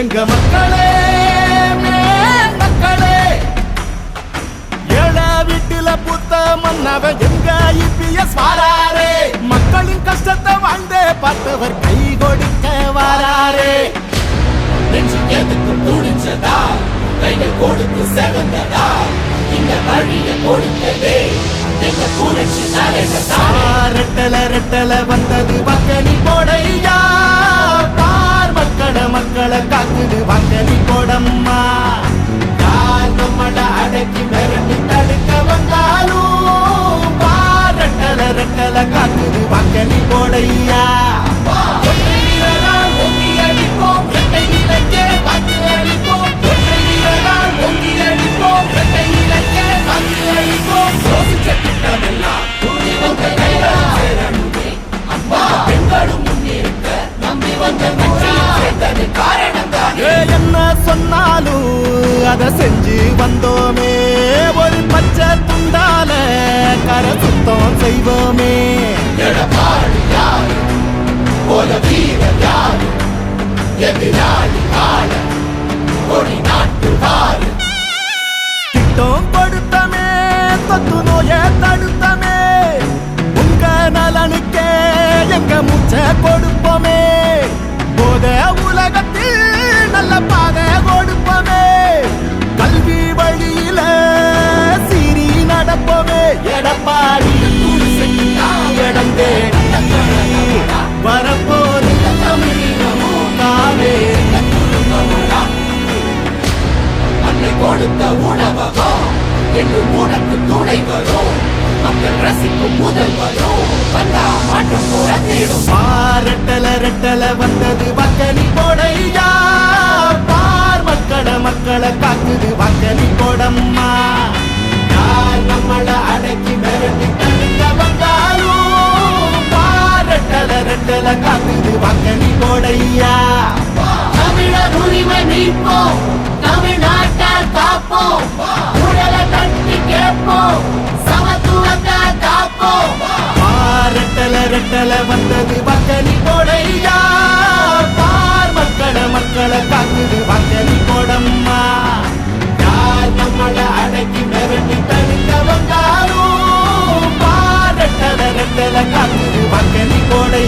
எங்க மக்களே மக்களே. ஏழா வீட்டுல புத்த மன்னவ எங்க ஐபிஎஸ் வாராரே? மக்களின் கஷ்டத்தை வாழ்ந்தே பார்த்தவர் கை கொடுக்க வாராரே. நெஞ்சுக்கு எதுக்கு கைகள் கொடுத்து செவந்ததா? இந்த வழிய கொடுத்ததே எங்க புரட்சி தலைவதா ரெட்டல ரெட்டல வந்தது பக்கனி போடையா. மக்கள மக்களை காக்குது வக்கனி போடம்மா அத செஞ்சு வந்தோமே. ஒரு பச்சை துண்டால கர சுத்தம் செய்வோமே. எடப்பாடி யாரு போல வீரர் யாரு எதிராளி ஆள கொடி நாட்டு வாரு திட்டம் கொடுத்தமே தொத்து நோய தடுத்தமே. உங்க நலனுக்கே எங்க மூச்ச கொடுப்போமே. போத உலகத்தில் நல்ல பாதை கொடுப்போம். இடம் தேடி வரப்போது காவேரி அன்னை கொடுத்த உணவகம் என்று உனக்கு துணை வரும். மக்கள் ரசிக்கும் முதல் வரும். வந்தா மாற்றம் புறத்திடும். பாரட்டல ரெட்டல வந்தது வக்கனி போடையா. பார் மக்கள மக்களை காக்குது வக்கனி போடம்மா. யார் நம்மள அடக்கி மிரட்டி தடுக்க வந்தாலும் பாரட்டல ரெட்டல காக்குது வக்கனி போடையா தமிழர் உரிமை மீட்போம் தமிழ்நாட்டால் காப்போம். உடலை பாரட்டல ரெட்டல காக்குது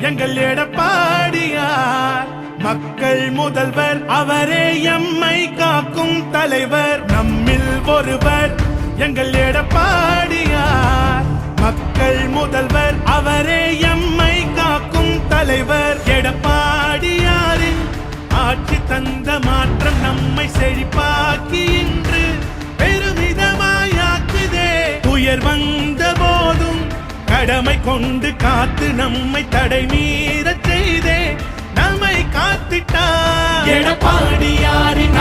எங்கள் எடப்பாடியார். மக்கள் முதல்வர் அவரே எம்மை காக்கும் தலைவர். நம்மில் ஒருவர் எங்கள் எடப்பாடியார். மக்கள் முதல்வர் அவரே எம்மை காக்கும் தலைவர். எடப்பாடியாரின் ஆட்சி தந்த மாற்றம் நம்மை செழிப்பார் திறமை கொண்டு காத்து நம்மை தடை மீற செய்தே. நம்மை காத்திட்டார். எடப்பாடியாரின்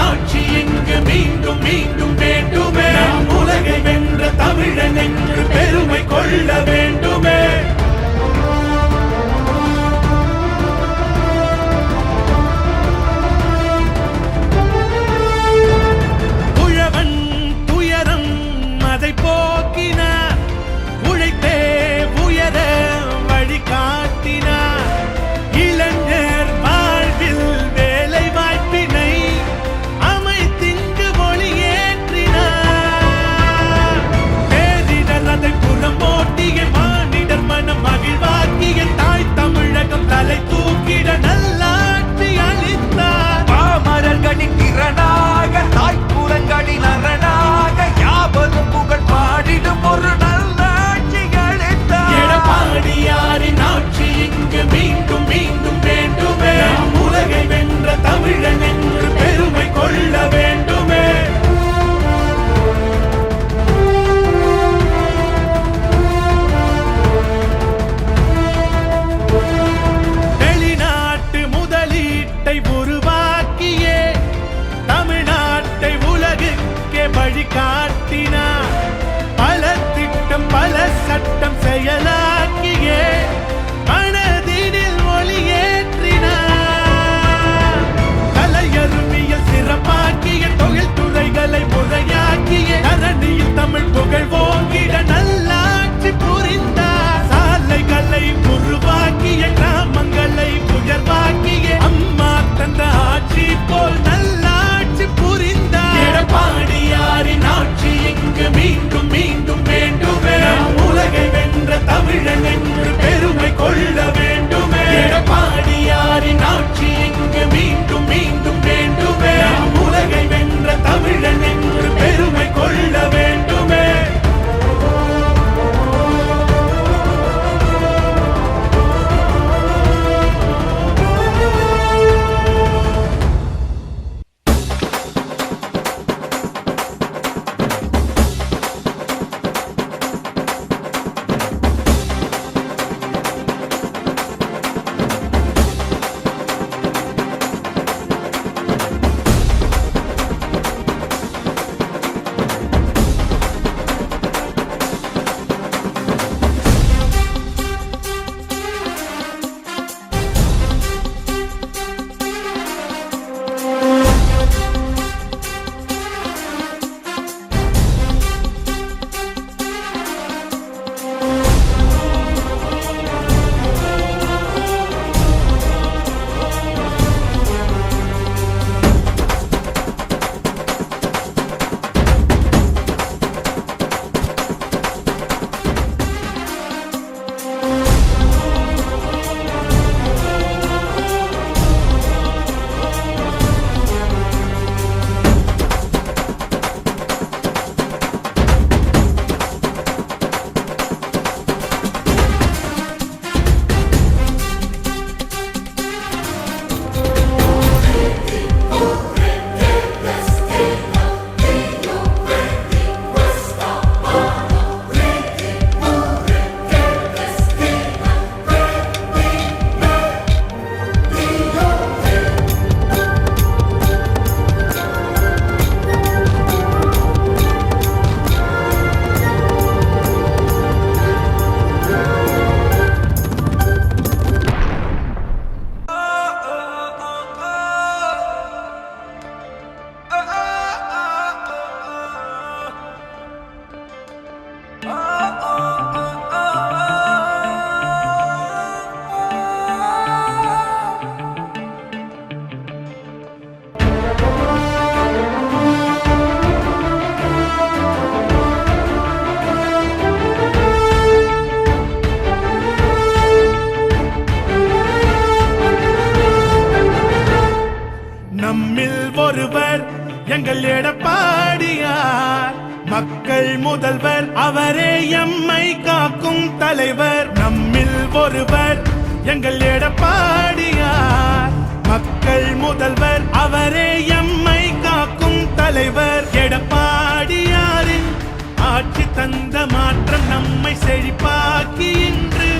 தலைவர் நம்மில் ஒருவர் எங்கள் எடப்பாடியார். மக்கள் முதல்வர் அவரே எம்மை காக்கும் தலைவர். எடப்பாடியாரின் ஆட்சி தந்த மாற்றம் நம்மை செழிப்பாக்கி இன்று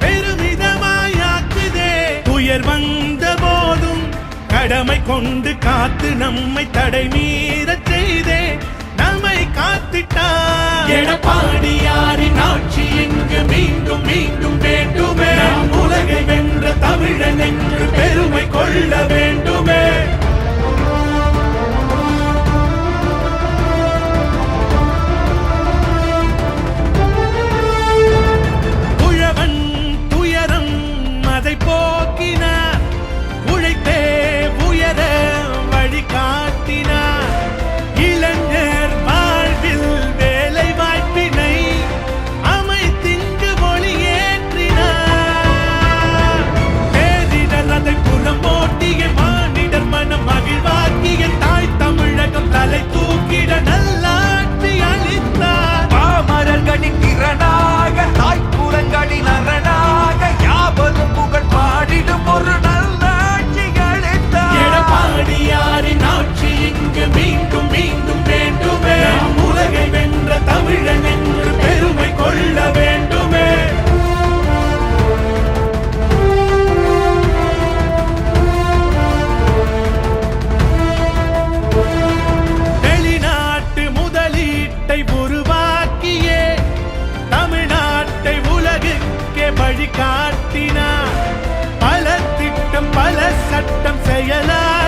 பெருமிதமாயாக்குதே உயர் வந்த போதும் கடமை கொண்டு காத்து நம்மை தடை மீறச் செய்தே. காத்திட்டா? எடப்பாடியாரின் ஆட்சி இங்கு மீண்டும் மீண்டும் வேண்டுமே. உலகை வென்ற தமிழன் என்று பெருமை கொள்ள வேண்டுமே. வழி காட்டினார் பல திட்டம் பல சட்டம் செயலார்